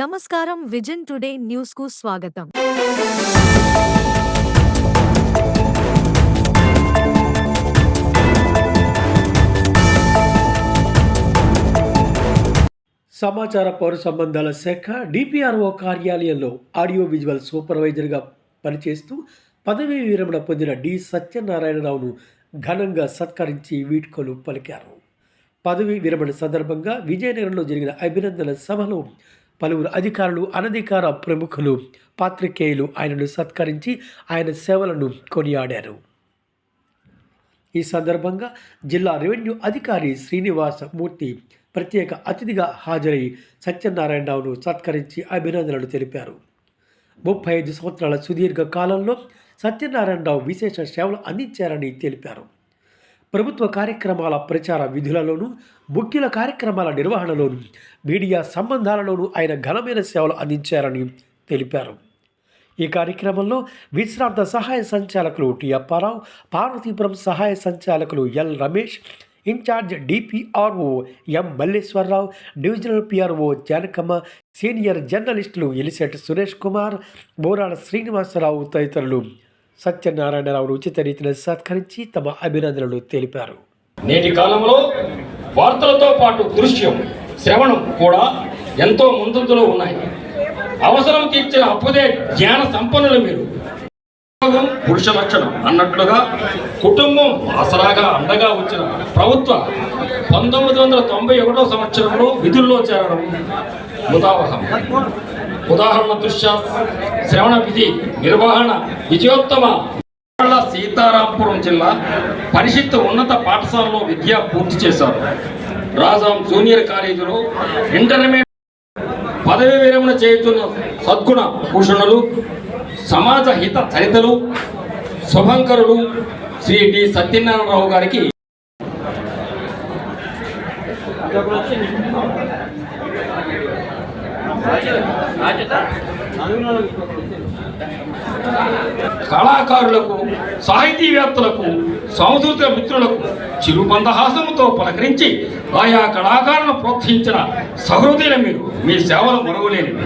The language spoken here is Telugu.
నమస్కారం విజన్ టుడే న్యూస్కు స్వాగతం. సమాచార పౌర సంబంధాల శాఖ డిపిఆర్ఓ కార్యాలయంలో ఆడియో విజువల్ సూపర్వైజర్గా పనిచేస్తూ పదవీ విరమణ పొందిన డి. సత్యనారాయణరావును ఘనంగా సత్కరించి వీడ్కోలు పలికారు. పదవీ విరమణ సందర్భంగా విజయనగరంలో జరిగిన అభినందన సభలో పలువురు అధికారులు అనధికార ప్రముఖులు పాత్రికేయులు ఆయనను సత్కరించి ఆయన సేవలను కొనియాడారు. ఈ సందర్భంగా జిల్లా రెవెన్యూ అధికారి శ్రీనివాస మూర్తి ప్రత్యేక అతిథిగా హాజరై సత్యనారాయణరావును సత్కరించి అభినందనలు తెలిపారు. ముప్పై ఐదు సంవత్సరాల సుదీర్ఘ కాలంలో సత్యనారాయణరావు విశేష సేవలు అందించారని తెలిపారు. ప్రభుత్వ కార్యక్రమాల ప్రచార విధులలోనూ ముఖ్యుల కార్యక్రమాల నిర్వహణలోనూ మీడియా సంబంధాలలోనూ ఆయన ఘనమైన సేవలు అందించారని తెలిపారు. ఈ కార్యక్రమంలో విశ్రాంత సహాయ సంచాలకులు టి అప్పారావు పార్వతీపురం సహాయ సంచాలకులు L Ramesh in-charge DPRO M Malleswararao divisional PRO Janakamma senior జర్నలిస్టులు ఎలిసెట్ సురేష్ కుమార్ బోరాడ శ్రీనివాసరావు తదితరులు సత్యనారాయణరావును ఉచిత రీతిలో సత్కరించి తమ అభినందనలు తెలిపారు. నేటి కాలంలో వార్తలతో పాటు దృశ్యం శ్రవణం కూడా ఎంతో ముందంజలో ఉన్నాయి. అవసరం తీర్చిన అప్పుదే జ్ఞాన సంపన్నులు మీరు. పురుష లక్షణం అన్నట్లుగా కుటుంబం ఆసరాగా అండగా వచ్చిన ప్రభుత్వ పంతొమ్మిది వందల తొంభై ఒకటో సంవత్సరంలో విధుల్లో చేరడం ముదావహం. ఉదాహరణ దృష్ట్యా శ్రవణ విధి నిర్వహణ విజయోత్తమ సీతారాంపురం జిల్లా పరిషత్ ఉన్నత పాఠశాలలో విద్య పూర్తి చేశారు. రాజాం జూనియర్ కాలేజీలో ఇంటర్మీడియట్ పదవి విరమణ చేస్తున్న సద్గుణ భూషణులు సమాజ హిత చరితలు శుభంకరులు శ్రీ డి సత్యనారాయణరావు గారికి. కళాకారులకు సాహితీవేత్తలకు సాంస్కృతిక మిత్రులకు చిరుమందహాసముతో పలకరించి ఆయా కళాకారులను ప్రోత్సహించిన సహృదయుల మీరు. మీ సేవలు మరువలేనివి.